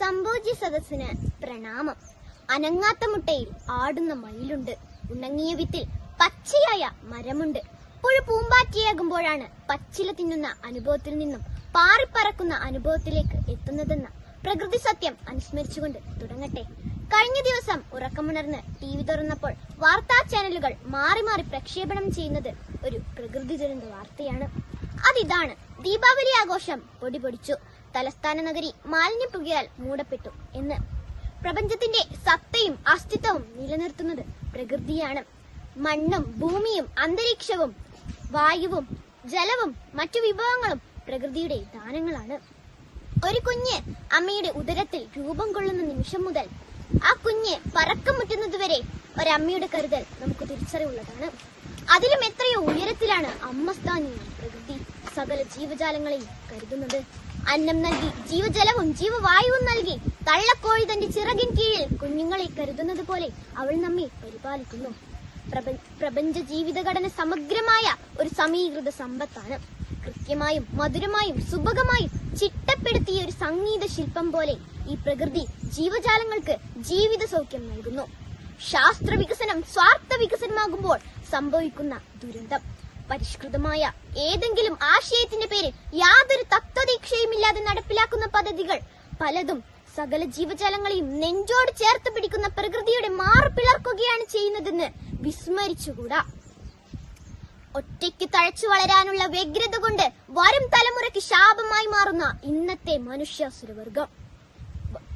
സമ്പൂജ്യ സദസ്സിന് പ്രണാമം. അനങ്ങാത്ത മുട്ടയിൽ ആടുന്ന മയിലുണ്ട്. ഉണങ്ങിയ വിത്തിൽ പച്ചയായ മരമുണ്ട്. പുഴ പൂമ്പാറ്റിയാകുമ്പോഴാണ് പച്ചില തിന്നുന്ന അനുഭവത്തിൽ നിന്നും പാറിപ്പറക്കുന്ന അനുഭവത്തിലേക്ക് എത്തുന്നതെന്ന പ്രകൃതി സത്യം അനുസ്മരിച്ചുകൊണ്ട് തുടങ്ങട്ടെ. കഴിഞ്ഞ ദിവസം ഉറക്കമുണർന്ന് ടി വി തുറന്നപ്പോൾ വാർത്താ ചാനലുകൾ മാറി മാറി പ്രക്ഷേപണം ചെയ്യുന്നത് ഒരു പ്രകൃതി ദുരന്ത വാർത്തയാണ്. അതിതാണ് ദീപാവലി ആഘോഷം പൊടിപൊടിച്ചു തലസ്ഥാന നഗരി മാലിന്യപ്പുകയാൽ മൂടപ്പെട്ടു എന്ന് പ്രപഞ്ചത്തിന്റെ സത്തയും അസ്തിത്വവും നിലനിർത്തുന്നത് പ്രകൃതിയാണ്. മണ്ണും ഭൂമിയും അന്തരീക്ഷവും വായുവും ജലവും മറ്റു വിഭവങ്ങളും പ്രകൃതിയുടെ ദാനങ്ങളാണ്. ഒരു കുഞ്ഞ് അമ്മയുടെ ഉദരത്തിൽ രൂപം കൊള്ളുന്ന നിമിഷം മുതൽ ആ കുഞ്ഞ് പറക്കം മുറ്റുന്നതുവരെ ഒരമ്മയുടെ കരുതൽ നമുക്ക് തിരിച്ചറിവുള്ളതാണ്. അതിലും എത്രയോ ഉയരത്തിലാണ് അമ്മസ്ഥാനി പ്രകൃതി സകല ജീവജാലങ്ങളെയും കരുതുന്നത്. അന്നം നൽകി ജീവജലവും ജീവവായുവും നൽകി. തള്ളക്കോഴി തന്റെ ചിറകിൻ കീഴിൽ കുഞ്ഞുങ്ങളെ കരുതുന്നത് പോലെ അവൾ നമ്മെ പരിപാലിക്കുന്നു. പ്രപഞ്ച ജീവിതഘടന സമഗ്രമായ ഒരു സമീകൃത സമ്പത്താണ്. കൃത്യമായും മധുരമായും സുഭകമായും ചിട്ടപ്പെടുത്തിയ ഒരു സംഗീത ശില്പം പോലെ ഈ പ്രകൃതി ജീവജാലങ്ങൾക്ക് ജീവിത സൗഖ്യം നൽകുന്നു. ശാസ്ത്ര വികസനം സ്വാർത്ഥ വികസനമാകുമ്പോൾ സംഭവിക്കുന്ന ദുരന്തം. പരിഷ്കൃതമായ ഏതെങ്കിലും ആശയത്തിന്റെ പേരിൽ യാതൊരു തത്വദീക്ഷയുമില്ലാതെ നടപ്പിലാക്കുന്ന പദ്ധതികൾ. പലതും സകല ജീവജാലങ്ങളെയും നെഞ്ചോട് ചേർത്ത് പിടിക്കുന്ന പ്രകൃതിയുടെ മാറു പിളർക്കുകയാണ് ചെയ്യുന്നതെന്ന് വിസ്മരിച്ചുകൂടാ. ഒറ്റയ്ക്ക് തഴച്ചു വളരാനുള്ള വ്യഗ്രത കൊണ്ട് വരും തലമുറയ്ക്ക് ശാപമായി മാറുന്ന ഇന്നത്തെ മനുഷ്യാസുരവർഗം.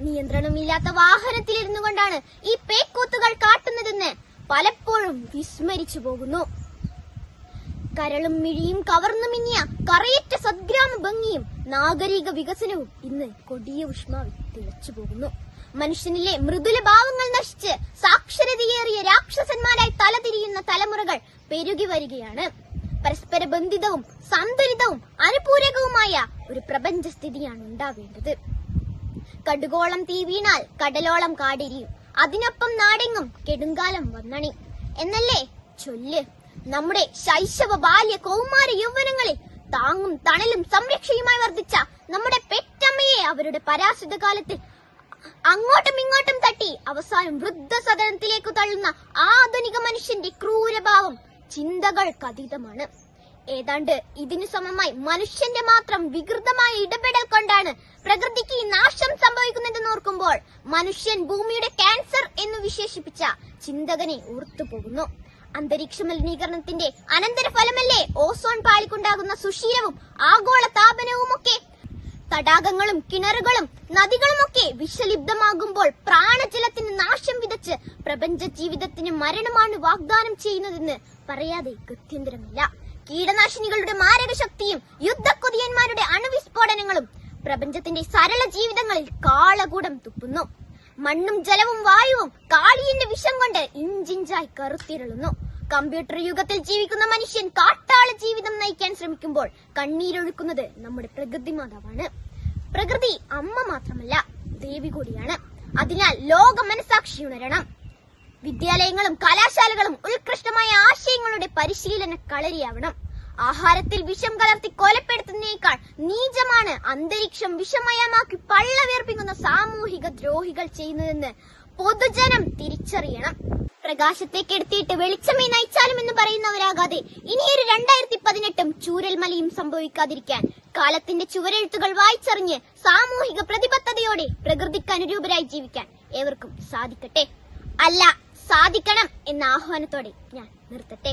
നിയന്ത്രണമില്ലാത്ത വാഹനത്തിലിരുന്നു കൊണ്ടാണ് ഈ പേക്കൂത്തുകൾ കാട്ടുന്നതെന്ന് പലപ്പോഴും വിസ്മരിച്ചു പോകുന്നു. കരളും മിഴിയും കവർന്നു മിന്നിയ കറയറ്റ സദ്ഗ്രാമ ഭംഗിയും നാഗരിക വികസനവും ഇന്ന് കൊടിയ ഉഷ്മാവിൽ തിളച്ചു പോകുന്നു. മനുഷ്യനിലെ മൃദുല ഭാവങ്ങൾ നശിച്ച് സാക്ഷരതയേറിയ രാക്ഷസന്മാരായി തലതിരിയുന്ന തലമുറകൾ പെരുകി വരികയാണ്. പരസ്പര ബന്ധിതവും സന്തുലിതവും അനുപൂരകവുമായ ഒരു പ്രപഞ്ച സ്ഥിതിയാണ് ഉണ്ടാവേണ്ടത്. കടുകോളം തീ വീണാൽ കടലോളം കാടിരിയും. അതിനൊപ്പം നാടെങ്ങും കെടുങ്കാലം വന്നണി. എന്നല്ലേ ചൊല്ല്. നമ്മുടെ ശൈശവ ബാല്യ കൗമാര യൗവനങ്ങളിൽ താങ്ങും തണലും സംരക്ഷയുമായി വർദ്ധിച്ച നമ്മുടെ പെറ്റമ്മയെ അവരുടെ പരാശ്രിത കാലത്തിൽ അങ്ങോട്ടും ഇങ്ങോട്ടും തട്ടി അവസാനം വൃദ്ധസദനത്തിലേക്ക് തള്ളുന്ന ആധുനിക മനുഷ്യന്റെ ക്രൂരഭാവം ചിന്തകൾക്കതീതമാണ് ഏതാണ്ട് ഇതിനു സമമായി മനുഷ്യന്റെ മാത്രം വികൃതമായ ഇടപെടൽ കൊണ്ടാണ് പ്രകൃതിക്ക് നാശം സംഭവിക്കുന്നതെന്ന് ഓർക്കുമ്പോൾ മനുഷ്യൻ ഭൂമിയുടെ ക്യാൻസർ എന്ന് വിശേഷിപ്പിച്ച ചിന്തകനെ ഓർത്തുപോകുന്നു. അന്തരീക്ഷ മലിനീകരണത്തിന്റെ അനന്തരഫലമല്ലേ? ഓസോൺ പാളിക്കുണ്ടാകുന്ന സുശീലവും ആഗോള താപനവും ഒക്കെ തടാകങ്ങളും കിണറുകളും നദികളും ഒക്കെ വിഷലിപ്തമാകുമ്പോൾ പ്രാണജലത്തിന് നാശം വിതച്ച് പ്രപഞ്ച ജീവിതത്തിന് മരണമാണ് വാഗ്ദാനം ചെയ്യുന്നതെന്ന് പറയാതെ ഗത്യന്തരമില്ല. കീടനാശിനികളുടെ മാരക ശക്തിയും യുദ്ധക്കൊതിയന്മാരുടെ അണുവിസ്ഫോടനങ്ങളും പ്രപഞ്ചത്തിന്റെ സരള ജീവിതങ്ങളിൽ കാളകൂടം തുപ്പുന്നു. മണ്ണും ജലവും വായുവും കൊണ്ട് ഇഞ്ചിഞ്ചായി കറുത്തിരളുന്നു. കമ്പ്യൂട്ടർ യുഗത്തിൽ ജീവിക്കുന്ന മനുഷ്യൻ കാട്ടാള ജീവിതം നയിക്കാൻ ശ്രമിക്കുമ്പോൾ കണ്ണീരൊഴുക്കുന്നത് നമ്മുടെ പ്രകൃതി മാതാവാണ്. പ്രകൃതി അമ്മ മാത്രമല്ല ദേവി കൂടിയാണ്. അതിനാൽ ലോക മനസാക്ഷി ഉണരണം. വിദ്യാലയങ്ങളും കലാശാലകളും ഉത്കൃഷ്ടമായ ആശയങ്ങളുടെ പരിശീലന കളരിയാവണം. ആഹാരത്തിൽ വിഷം കലർത്തി കൊലപ്പെടുത്തുന്നേക്കാൾ നീചമാണ് അന്തരീക്ഷം വിഷമയമാക്കി പള്ളവേർപ്പിക്കുന്ന സാമൂഹിക ദ്രോഹികൾ ചെയ്യുന്നതെന്ന് പൊതുജനം തിരിച്ചറിയണം. പ്രകാശത്തെ കെടുത്തിയിട്ട് വെളിച്ചമേ നയിച്ചാലും എന്ന് പറയുന്നവരാകാതെ ഇനിയൊരു രണ്ടായിരത്തി പതിനെട്ടും ചൂരൽമലയും സംഭവിക്കാതിരിക്കാൻ കാലത്തിന്റെ ചുവരെഴുത്തുകൾ വായിച്ചറിഞ്ഞ് സാമൂഹിക പ്രതിബദ്ധതയോടെ പ്രകൃതിക്ക് അനുരൂപരായി ജീവിക്കാൻ ഏവർക്കും സാധിക്കട്ടെ? അല്ല സാധിക്കണം എന്ന ആഹ്വാനത്തോടെ ഞാൻ നിർത്തട്ടെ?